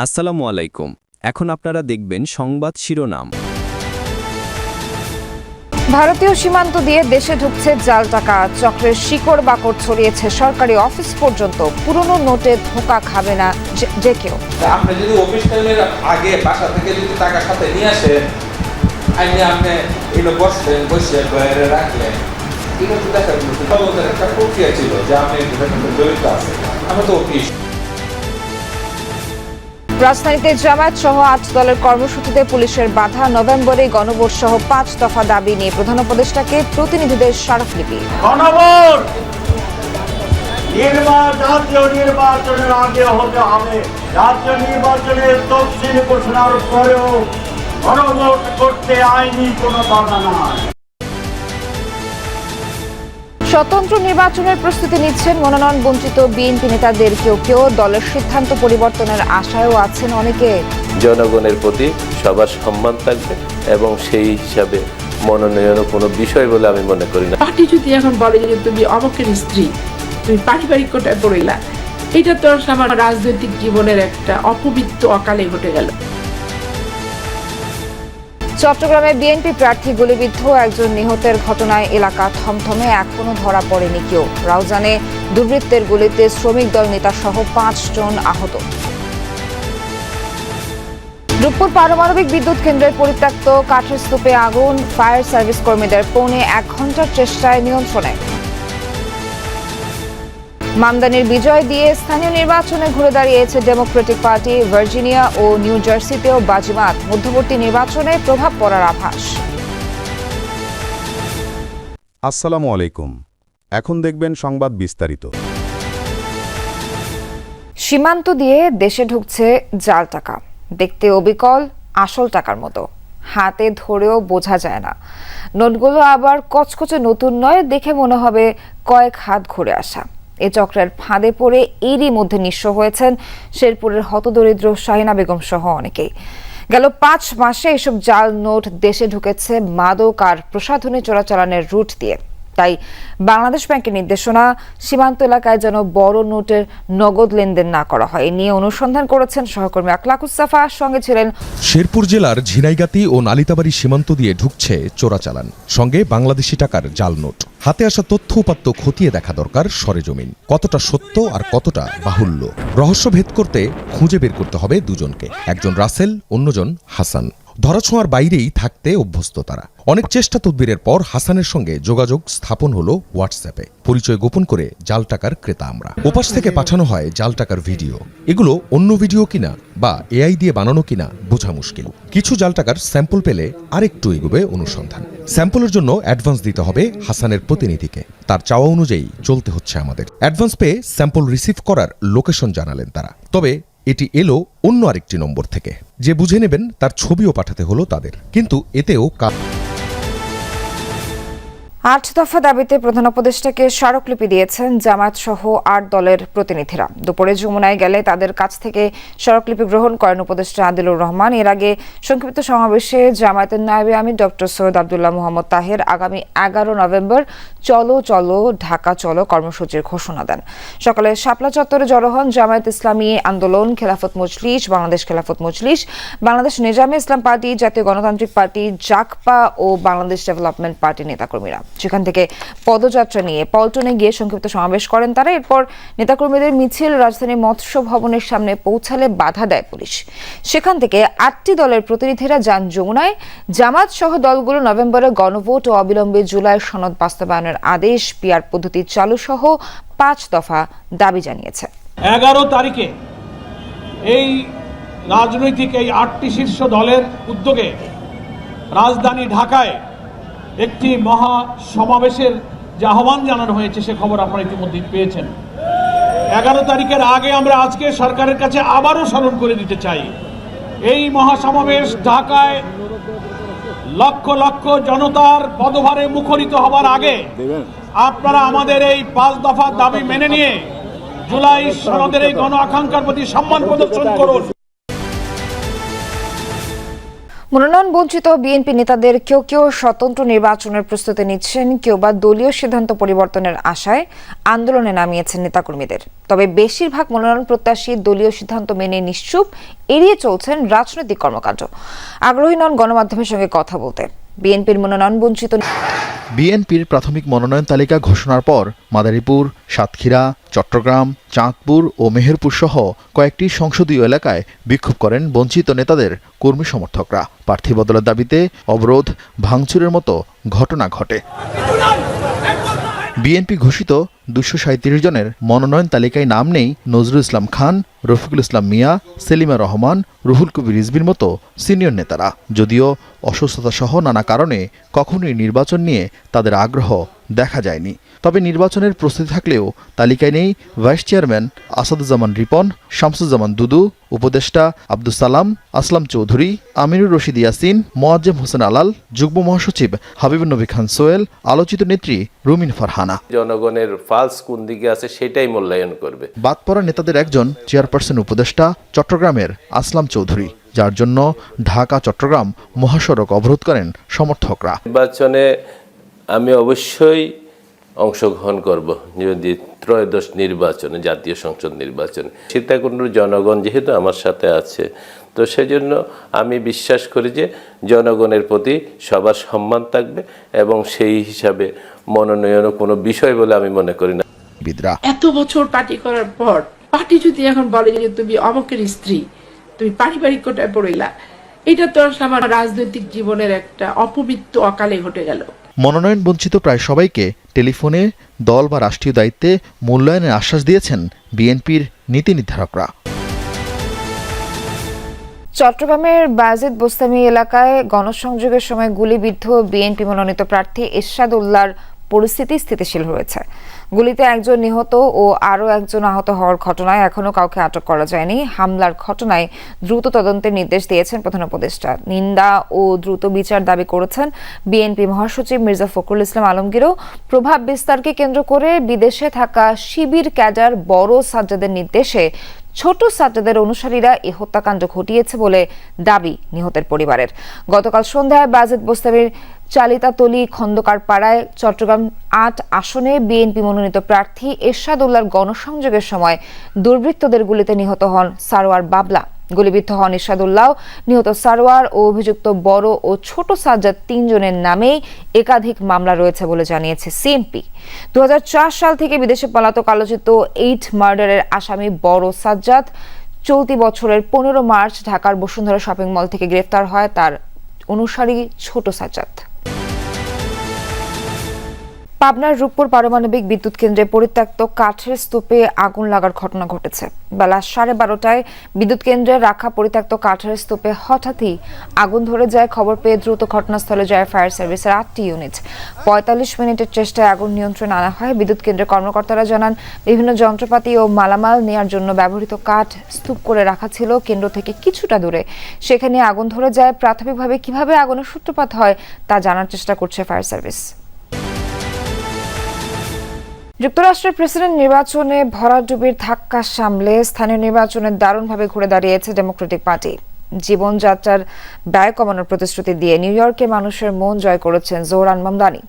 আসসালামু আলাইকুম। এখন আপনারা দেখবেন সংবাদ শিরোনাম। ভারতীয় সীমান্ত দিয়ে দেশে ঢুকছে জাল টাকা। চক্রের শিকড় বাকড় ছড়িয়েছে সরকারি অফিস পর্যন্ত। পুরনো নোটে ধোকা খাবে না যে- কেউ। আপনি যদি অফিস টাইমের আগে বাসা থেকে যদি টাকা সাথে নিয়ে আসেন আইনে আপনি এগুলো বসলেন বসে বাইরে রাখলেন। এগুলো তো দেখা গেল। তদন্তের একটা প্রক্রিয়া ছিল যে আপনি জড়িত আছেন আমরা তো অফিস। রাজধানীতে জামায়াত সহ আট দলের কর্মসূচিতে পুলিশের বাধা। নভেম্বরে গণভোট সহ পাঁচ দফা দাবি নিয়ে প্রধান উপদেষ্টাকে প্রতিনিধিদের স্মারকলিপি। জাতীয় নির্বাচনের আগে হতে হবে। নির্বাচনের তফসিল ঘোষণার পরেও গণভোট করতে আইনি কোনো বাধা স্বতন্ত্র নির্বাচনের প্রস্তুতি নিচ্ছেন মনোনয়ন বঞ্চিত বিএনপি নেতাদের কেউ কেউ। দলের সিদ্ধান্ত পরিবর্তনের আশায়ও আছেন অনেকে। জনগণের প্রতি সবার সম্মান থাকবে এবং সেই হিসাবে মনোনয়নও কোনো বিষয় বলে আমি মনে করি না। পার্টি যদি এখন বলে যে তুমি অমকের স্ত্রী তুমি পারিবারিক কোটায় পড়ইলা এটা তো আমার রাজনৈতিক জীবনের একটা অপবিত্র অকালে ঘটে গেল। চট্টগ্রামে বিএনপি প্রার্থী গুলিবিদ্ধ একজন নিহতের ঘটনায় এলাকা থমথমে এখনও ধরা পড়েনি কেউ। রাউজানে দুর্বৃত্তের গুলিতে শ্রমিক দল নেতাসহ পাঁচজন পাঁচ জন আহত। রূপপুর পারমাণবিক বিদ্যুৎ কেন্দ্রের পরিত্যক্ত কাঠের স্তূপে আগুন, ফায়ার সার্ভিস কর্মীদের পৌনে এক ঘণ্টার চেষ্টায় নিয়ন্ত্রণে। মামদানির বিজয় দিয়ে স্থানীয় নির্বাচনে ঘুরে দাঁড়িয়েছে ডেমোক্রেটিক পার্টি ভার্জিনিয়া ও নিউ জার্সিতেও বাজিমাত। মধ্যবর্তী নির্বাচনে প্রভাব পড়ার আভাস। আসসালামু আলাইকুম। এখন দেখবেন সংবাদ বিস্তারিত। সীমান্ত দিয়ে দেশে ঢুকছে জাল টাকা। দেখতে অবিকল আসল টাকার মতো। হাতে ধরেও বোঝা যায় না। নোটগুলো আবার কচকচে নতুন নয় দেখে মনে হবে কয়েক হাত ঘুরে আসা। এ চক্রের ফাঁদে পড়ে এরই মধ্যে নিঃস্ব হয়েছেন শেরপুরের হতদরিদ্র শাহিনা বেগম সহ অনেকেই। গেল পাঁচ মাসে এসব জাল নোট দেশে ঢুকেছে মাদক আর প্রসাধনী চোরাচালানের রুট দিয়ে। তাই বাংলাদেশ ব্যাংকের নির্দেশনা, সীমান্ত এলাকায় যেন বড় নোটের নগদ লেনদেন না করা হয়। নিয়ে অনুসন্ধান করেছেন সহকর্মী আকলাকুসাফা সঙ্গে ছিলেন শেরপুর জেলার ঝিনাইগাতি ও নালিতাবাড়ি সীমান্ত দিয়ে ঢুকছে চোরাচালান। সঙ্গে বাংলাদেশি টাকার জাল নোট। হাতে আসা তথ্য উপাত্ত খতিয়ে দেখা দরকার সরেজমিন। কতটা সত্য আর কতটা বাহুল্য? রহস্য ভেদ করতে খুঁজে বের করতে হবে দুজনকে। একজন রাসেল, অন্যজন হাসান। ধরাছোঁয়ার বাইরেই থাকতে অভ্যস্ত তারা। অনেক চেষ্টা তদবিরের পর হাসানের সঙ্গে যোগাযোগ স্থাপন হলো হোয়াটসঅ্যাপে। পরিচয় গোপন করে জাল টাকার ক্রেতা আমরা। ওপাশ থেকে পাঠানো হয় জাল টাকার ভিডিও। এগুলো অন্য ভিডিও কিনা বা এআই দিয়ে বানানো কিনা বোঝা মুশকিল। কিছু জাল টাকার স্যাম্পল পেলে আরেকটু এগোবে অনুসন্ধান। স্যাম্পলের জন্য অ্যাডভান্স দিতে হবে হাসানের প্রতিনিধিকে। তার চাওয়া অনুযায়ী চলতে হচ্ছে আমাদের। অ্যাডভান্স পেয়ে স্যাম্পল রিসিভ করার লোকেশন জানালেন তারা। তবে এটি এলো অন্য আরেকটি নম্বর থেকে। যে বুঝে নেবেন তার ছবিও পাঠাতে হলো তাদের। কিন্তু এতেও কাজ আট দফা দাবিতে প্রধান উপদেষ্টাকে স্মারকলিপি দিয়েছেন জামায়াত সহ আট দলের প্রতিনিধিরা। দুপুরে যমুনায় গেলে তাদের কাছ থেকে স্মারকলিপি গ্রহণ করেন উপদেষ্টা আদিলুর রহমান। এর আগে সংক্ষিপ্ত সমাবেশে জামায়াতের নায়েবে আমির ডক্টর সৈয়দ আবদুল্লাহ মোহাম্মদ তাহের আগামী এগারো নভেম্বর চলো চলো ঢাকা চলো কর্মসূচির ঘোষণা দেন। সকালে শাপলা চত্বরে জড়ো হন জামায়াত ইসলামী আন্দোলন, খেলাফত মজলিস, বাংলাদেশ খেলাফত মজলিস, বাংলাদেশ নিজামে ইসলাম পার্টি, জাতীয় গণতান্ত্রিক পার্টি জাকপা ও বাংলাদেশ ডেভেলপমেন্ট পার্টি নেতাকর্মীরা। সেখান থেকে পদযাত্রা নিয়ে পল্টনে গিয়ে সংক্ষিপ্ত সমাবেশ করেন তারা। এরপর নেতাকর্মীদের মিছিল রাজধানীর মৎস্য ভবনের সামনে পৌঁছালে বাধা দেয় পুলিশ। সেখান থেকে আটটি দলের প্রতিনিধিরা যান যমুনায়। জামাত সহ দলগুলো নভেম্বরে গণভোট ও অবিলম্বে জুলাই সনদ বাস্তবায়নের আদেশ পিয়ার পদ্ধতি চালু সহ পাঁচ দফা দাবি জানিয়েছে। এগারো তারিখে এই রাজনৈতিক এই আটটি শীর্ষ দলের উদ্যোগে রাজধানী ঢাকায় একটি মহা সমাবেশের যে আহ্বান জানানো হয়েছে সে খবর আপনারা ইতিমধ্যেই পেয়েছেন। এগারো তারিখের আগে আমরা আজকে সরকারের কাছে আবারও স্মরণ করে দিতে চাই। এই মহাসমাবেশ ঢাকায় লক্ষ লক্ষ জনতার পদভারে মুখরিত হবার আগে আপনারা আমাদের এই পাঁচ দফা দাবি মেনে নিয়ে জুলাই সনদের এই গণ আকাঙ্ক্ষার প্রতি সম্মান প্রদর্শন করুন। মনোনয়ন বঞ্চিত বিএনপি নেতাদের কেউ কেউ স্বতন্ত্র নির্বাচনের প্রস্তুতি নিচ্ছেন, কেউ বা দলীয় সিদ্ধান্ত পরিবর্তনের আশায় আন্দোলনে নামিয়েছেন নেতাকর্মীদের। তবে বেশিরভাগ মনোনয়ন প্রত্যাশী দলীয় সিদ্ধান্ত মেনে নিশ্চুপ এড়িয়ে চলছেন রাজনৈতিক কর্মকাণ্ড। আগ্রহী নন গণমাধ্যমের সঙ্গে কথা বলতে। বিএনপির মনোনয়ন বঞ্চিত বিএনপির প্রাথমিক মনোনয়ন তালিকা ঘোষণার পর মাদারীপুর, সাতক্ষীরা, চট্টগ্রাম, চাঁদপুর ও মেহেরপুর সহ কয়েকটি সংসদীয় এলাকায় বিক্ষোভ করেন বঞ্চিত নেতাদের কর্মী সমর্থকরা। প্রার্থী বদলের দাবিতে অবরোধ, ভাঙচুরের মতো ঘটনা ঘটে। বিএনপি ঘোষিত দুশো সাঁত্রিশ জনের মনোনয়ন তালিকায় নাম নেই নজরুল ইসলাম খান, রফিকুল ইসলাম মিয়া, সেলিমা রহমান, রুহুল কবির রিজবির মতো সিনিয়র নেতারা। যদিও অসুস্থতা সহ নানা কারণে কখনোই নির্বাচন নিয়ে তাদের আগ্রহ দেখা যায়নি। তবে নির্বাচনের প্রস্তুতি থাকলেও তালিকায় নেই ভাইস চেয়ারম্যান আসাদুজ্জামান রিপন শামসুজ্জামান দুদু উপদেষ্টা আব্দুল সালাম আসলাম চৌধুরী আমিরুর রশিদ ইয়াসিন মোয়াজ্জেম হোসেন আলাল যুগ্ম মহাসচিব হাবিবুল নবী খান সোয়েল আলোচিত নেত্রী রুমিন ফারহানা। জনগণের ফালস কোন দিকে আছে সেটাই মূল্যায়ন করবে। বাদ পড়া নেতাদের একজন চেয়ারপারসন উপদেষ্টা চট্টগ্রামের আসলাম চৌধুরী যার জন্য ঢাকা চট্টগ্রাম মহাসড়ক অবরোধ করেন সমর্থকরা। নির্বাচনে আমি অবশ্যই অংশগ্রহণ করব। যদি ত্রয়োদশ নির্বাচনে জাতীয় সংসদ নির্বাচনে। সীতাকুণ্ডুর জনগণ যেহেতু আমার সাথে আছে তো সেজন্য আমি বিশ্বাস করি যে জনগণের প্রতি সবার সম্মান থাকবে এবং সেই হিসাবে মনোনয়নও কোনো বিষয় বলে আমি মনে করি না। বিদরা। এত বছর পার্টি করার পর পার্টি যদি এখন বলে যে তুমি অমকের স্ত্রী তুমি পারিবারিক কোটায় পড়ইলা এটা তো আমার রাজনৈতিক জীবনের একটা অপবিত্র অকালে ঘটে গেল। মনোনয়ন বঞ্চিত প্রায় সবাইকে টেলিফোনে দল বা রাষ্ট্রীয় দায়িত্বে মূল্যায়নের আশ্বাস দিয়েছেন বিএনপির নীতি নির্ধারকরা। চট্টগ্রামের বাজিদ বোস্তামি এলাকায় গণসংযোগের সময় গুলিবিদ্ধ বিএনপি মনোনীত প্রার্থী এরশাদ উল্লাহর পরিস্থিতি স্থিতিশীল হয়েছে। গুলিতে একজন নিহত ও আরও একজন আহত হওয়ার ঘটনায় এখনও কাউকে আটক করা যায়নি। হামলার ঘটনায় দ্রুত তদন্তের নির্দেশ দিয়েছেন প্রধান উপদেষ্টা। নিন্দা ও দ্রুত বিচার দাবি করেছেন বিএনপি মহাসচিব মির্জা ফখরুল ইসলাম আলমগীরও। প্রভাব বিস্তারকে কেন্দ্র করে বিদেশে থাকা শিবির ক্যাডার বড় সাজ্জাদের নির্দেশে ছোট সাজ্জাদের অনুসারীরা এই হত্যাকাণ্ড ঘটিয়েছে বলে দাবি নিহতের পরিবারের। গতকাল সন্ধ্যায় বাজেট বস্তাবের চালিতাতলি খন্দকার পাড়ায় চট্টগ্রাম আট আসনে বিএনপি মনোনীত প্রার্থী এরশাদ উল্লাহর গণসংযোগের সময় দুর্বৃত্তদের গুলিতে নিহত হন সারোয়ার বাবলা। গুলিবিদ্ধ হন ইরশাদুল্লাহ। নিহত সারোয়ার ও অভিযুক্ত বড় ও ছোট সাজ্জাদ তিনজনের নামেই একাধিক মামলা রয়েছে বলে জানিয়েছে সিএমপি। দু হাজার চার সাল থেকে বিদেশে পলাতক আলোচিত এইট মার্ডারের আসামি বড় সাজ্জাদ চলতি বছরের পনেরো মার্চ ঢাকার বসুন্ধরা শপিং মল থেকে গ্রেফতার হয় তার অনুসারী ছোট সাজ্জাদ। পাবনার রূপপুর পারমাণবিক বিদ্যুৎ কেন্দ্রে পরিত্যক্ত কাঠের স্তূপে আগুন লাগার ঘটনা ঘটেছে। বেলা সাড়ে বারোটায় বিদ্যুৎ কেন্দ্রে রাখা পরিত্যক্ত কাঠের স্তূপে হঠাৎই আগুন ধরে যায়। খবর পেয়ে দ্রুত ঘটনাস্থলে যায় ফায়ার সার্ভিসের আটটি ইউনিট। পঁয়তাল্লিশ মিনিটের চেষ্টায় আগুন নিয়ন্ত্রণে আনা হয়। বিদ্যুৎ কেন্দ্রের কর্মকর্তারা জানান, বিভিন্ন যন্ত্রপাতি ও মালামাল নেয়ার জন্য ব্যবহৃত কাঠ স্তূপ করে রাখা ছিল। কেন্দ্র থেকে কিছুটা দূরে। সেখানে আগুন ধরে যায়। প্রাথমিকভাবে কীভাবে আগুনের সূত্রপাত হয় তা জানার চেষ্টা করছে ফায়ার সার্ভিস। যুক্তরাষ্ট্রের প্রেসিডেন্ট নির্বাচনে ভরাডুবির ধাক্কা সামলে স্থানীয় নির্বাচনে দারুণভাবে ঘুরে দাঁড়িয়েছে ডেমোক্রেটিক পার্টি। জীবনযাত্রার ব্যয় কমানোর প্রতিশ্রুতি দিয়ে নিউ ইয়র্কে মানুষের মন জয় করেছেন জোহরান মামদানি।